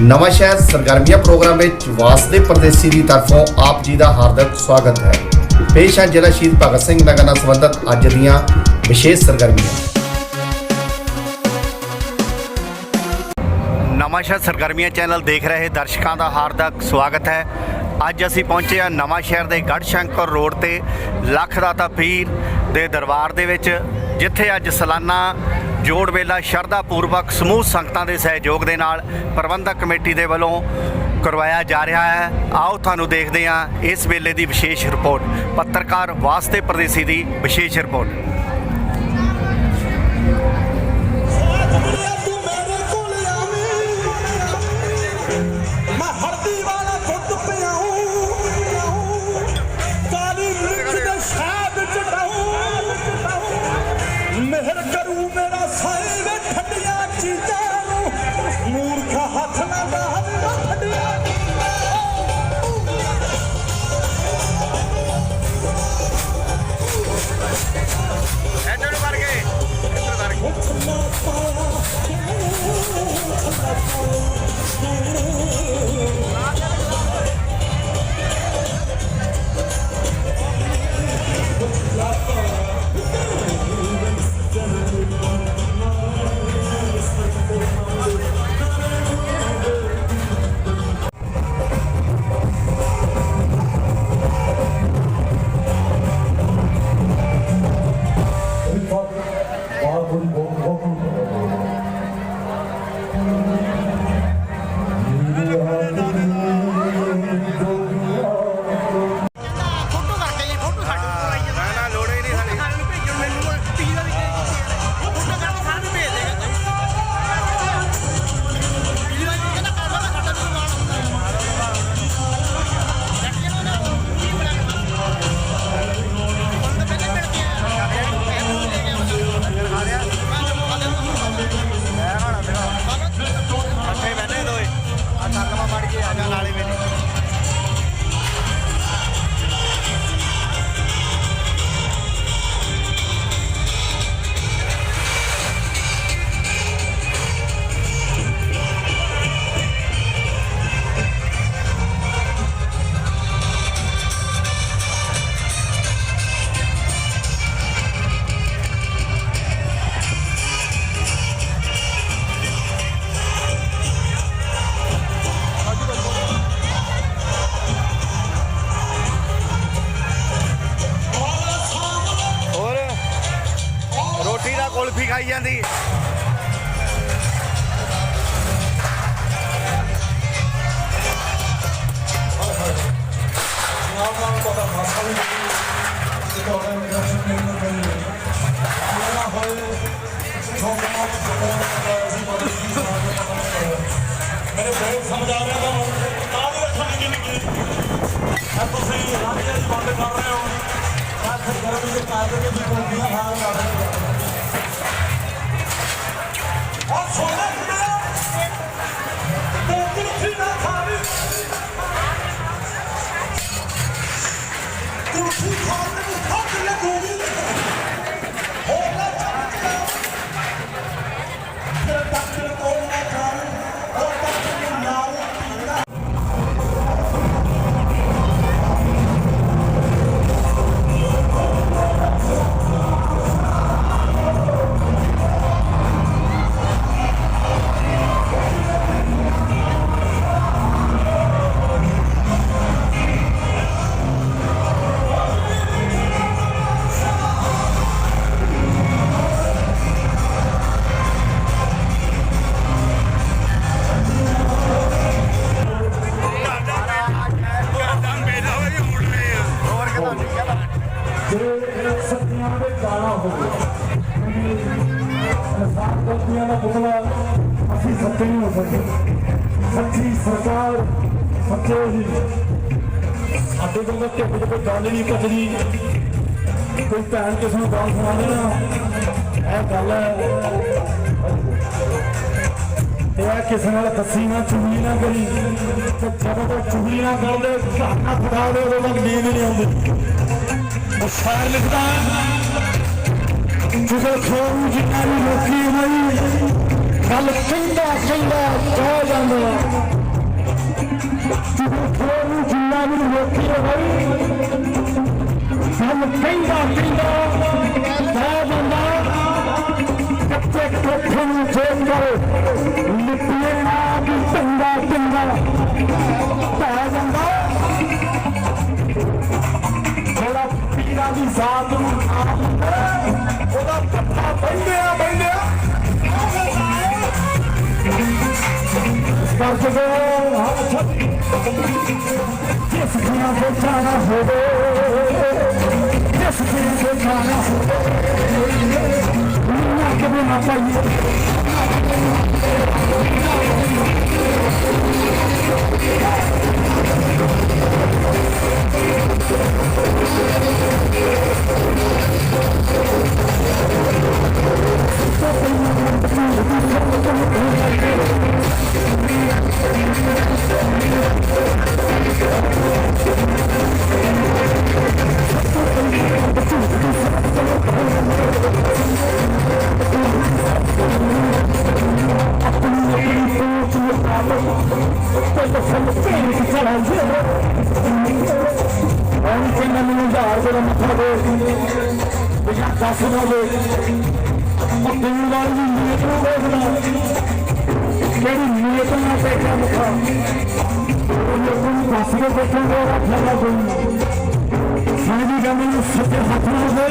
ਨਵਾਂ ਸ਼ਹਿਰ ਸਰਗਰਮੀਆਂ ਪ੍ਰੋਗਰਾਮ ਵਿੱਚ ਵਾਸਦੇ ਪਰਦੇਸੀ ਦੀ ਤਰਫੋਂ ਆਪ ਜੀ ਦਾ ਹਾਰਦਿਕ ਸਵਾਗਤ ਹੈ। ਪੇਸ਼ ਹੈ ਜ਼ਿਲ੍ਹਾ ਸ਼ਹੀਦ ਭਗਤ ਸਿੰਘ ਨਗਰ ਨਾਲ ਸੰਬੰਧਿਤ ਅੱਜ ਦੀਆਂ ਵਿਸ਼ੇਸ਼ ਸਰਗਰਮੀਆਂ। ਨਵਾਂ ਸ਼ਹਿਰ ਸਰਗਰਮੀਆਂ ਚੈਨਲ ਦੇਖ ਰਹੇ ਦਰਸ਼ਕਾਂ ਦਾ ਹਾਰਦਿਕ ਸਵਾਗਤ ਹੈ। ਅੱਜ ਅਸੀਂ ਪਹੁੰਚੇ ਹਾਂ ਨਵਾਂ ਸ਼ਹਿਰ ਦੇ ਗੜ੍ਹ ਸ਼ੰਕਰ ਰੋਡ ਤੇ ਲੱਖ ਦਾਤਾ ਪੀਰ ਦੇ ਦਰਬਾਰ ਦੇ ਵਿੱਚ, ਜਿੱਥੇ ਅੱਜ ਸਾਲਾਨਾ ਜੋੜ ਵੇਲਾ ਸ਼ਰਧਾ ਪੂਰਵਕ ਸਮੂਹ ਸੰਗਤਾਂ ਦੇ ਸਹਿਯੋਗ ਦੇ ਨਾਲ ਪ੍ਰਬੰਧਕ ਕਮੇਟੀ ਦੇ ਵੱਲੋਂ ਕਰਵਾਇਆ ਜਾ ਰਿਹਾ ਹੈ। ਆਓ ਤੁਹਾਨੂੰ ਦੇਖਦੇ ਹਾਂ ਇਸ ਵੇਲੇ ਦੀ ਵਿਸ਼ੇਸ਼ ਰਿਪੋਰਟ। ਪੱਤਰਕਾਰ ਵਾਸਤੇ ਪ੍ਰਦੇਸੀ ਦੀ ਵਿਸ਼ੇਸ਼ ਰਿਪੋਰਟ। ਗਰਮ ਦੇ ਕਾਗਜ਼ ਦੇ ਵੀ ਕੋਲਦੀਆਂ ਹਾਲ ਕਰ ਰਹੇ ਹੋ ਆ ਸੋਨੇ ਅਸੀਂ ਸੱਚੇ ਨਹੀਂ ਹੋ ਸਕਦੇ ਸੱਚੀ ਸਰਕਾਰ ਸੱਚੇ ਹੀ ਸਾਡੇ ਕੋਲ ਤਾਂ ਕੋਈ ਗੱਲ ਨਹੀਂ ਪਚਦੀ ਕੋਈ ਭੈਣ ਕਿਸੇ ਨੂੰ ਗੱਲ ਸੁਣਾ ਦੇਣਾ ਇਹ ਗੱਲ ਹੈ ਇਹ ਕਿਸੇ ਨਾਲ ਦੱਸੀ ਨਾ ਚੁਗਲੀ ਨਾ ਕਰੀ ਤੇ ਜਦੋਂ ਤੱਕ ਚੁਗਲੀ ਨਾ ਕਰਦੇ ਘਰ ਨਾ ਫੜਾ ਦੇ ਉਦੋਂ ਤੱਕ ਨੀਂਦ ਨਹੀਂ ਆਉਂਦੀ ਉਹ ਸ਼ਾਇਰ ਲਿਖਦਾ ਜਿਹਦੇ ਖੋਰੂ ਜਿੰਨਾ ਵੀ ਲੋਕੀ ਹੋਈ ਗੱਲ ਕਹਿੰਦਾ ਕਹਿੰਦਾ ਕਹਿ ਜਾਂਦਾ ਤੁਹਾਨੂੰ ਜਿੰਨਾ ਵੀ ਰੋਕੀ ਹੋਈ ਗੱਲ ਕਹਿੰਦਾ ਕਹਿੰਦਾ ਕਹਿ ਜਾਂਦਾ ਕੱਚੇ ਕੋਠੇ ਨੂੰ ਜੇਬ ਕਰੋ ਲਿਪੀਏ ਨਾ ਕਿ ਚੰਗਾ ਚੰਗਾ। ਕਹਿ ਜਾਂਦਾ ਥੋੜਾ ਪੀਰਾਂ ਦੀ ਜ਼ਾਤ ਨੂੰ ਆਪ ਜਿਸ ਦੀਆਂ ਦੇ ਜਾਣਾ ਹੋਵੇ ਜਿਸ ਦੀਆਂ ਦੇ ਜਾਣਾ ਹੋਵੇ ਨਾ ਕਦੇ ਨਾ ਪਾਈਏ ਹਜ਼ਾਰ ਦੇ ਮੱਥਾ ਦੇ ਉਹ ਦਿਨ ਵਾਲੀ ਦੀ ਨੀਅਤ ਨੂੰ ਦੇਖਦਾ ਜਿਹੜੀ ਨੀਅਤ ਨਾਲ ਬੈਠਾ ਮੁਖਾ ਉਹ ਲੋਕਾਂ ਨੂੰ ਦੱਸ ਕੇ ਬੈਠਾਂਗੇ ਉਹਦਾ ਕੋਈ ਸਾਡੀ ਗੱਲ ਨੂੰ ਸੱਚੇ ਹੱਥ ਨਾਲ ਦੇ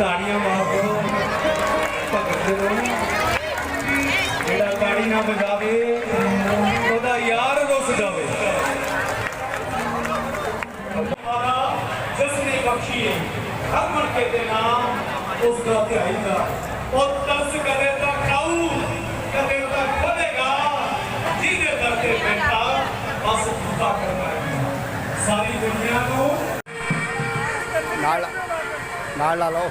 ਤਾੜੀਆਂ ਮਾਰੋ ਭਗਤ ਦੇ ਰੋ ਜਿਹੜਾ ਤਾੜੀ ਨਾ ਵਜਾਵੇ, ਉਹਦਾ ਯਾਰ ਰੁੱਸ ਜਾਵੇ। ਹਮਾਰਾ ਜਿਸ ਨੇ ਹਰ ਮਣਕੇ ਦੇ ਨਾਮ ਉਸ ਦਾ। ਧਿਆਈ ਉਹ ਤਰਸ ਕਰੇ ਤਾਂ ਖਾਊ, ਕਦੇ ਤਾਂ ਖੜੇਗਾ। ਜਿਹਦੇ ਦਰ ਤੇ ਬੈਠਾ, ਬਸ ਖੁਦਾ ਕਰਦਾ ਸਾਰੀ ਦੁਨੀਆ ਨੂੰ ਨਾਲ ਨਾਲ ਲਾ ਲਓ।